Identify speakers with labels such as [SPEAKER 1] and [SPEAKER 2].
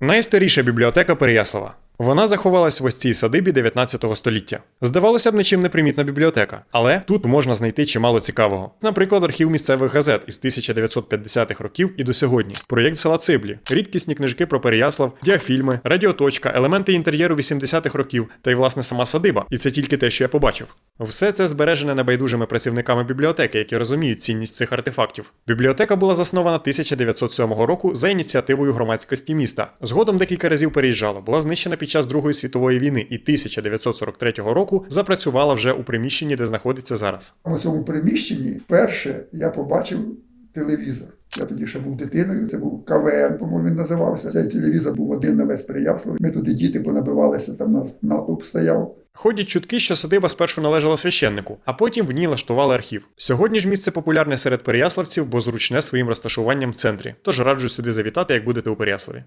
[SPEAKER 1] Найстаріша бібліотека Переяслава. Вона заховалась в ось цій садибі 19 століття. Здавалося б, нічим не примітна бібліотека, але тут можна знайти чимало цікавого. Наприклад, архів місцевих газет із 1950-х років і до сьогодні, проєкт села Циблі, рідкісні книжки про Переяслав, діафільми, радіоточка, елементи інтер'єру 80-х років та й власне сама садиба. І це тільки те, що я побачив. Все це збережене небайдужими працівниками бібліотеки, які розуміють цінність цих артефактів. Бібліотека була заснована 1907 року за ініціативою громадськості міста. Згодом декілька разів переїжджала, була знищена під час Другої світової війни і 1943 року запрацювала вже у приміщенні, де знаходиться зараз.
[SPEAKER 2] У цьому приміщенні вперше я побачив телевізор. Я тоді ще був дитиною, це був КВН, по-моєму, він називався. Цей телевізор був один на весь Переяслав. Ми туди діти понабивалися, там нас натовп стояв.
[SPEAKER 1] Ходять чутки, що садиба спершу належала священнику, а потім в ній лаштували архів. Сьогодні ж місце популярне серед переяславців, бо зручне своїм розташуванням в центрі. Тож раджу сюди завітати, як будете у Переяславі.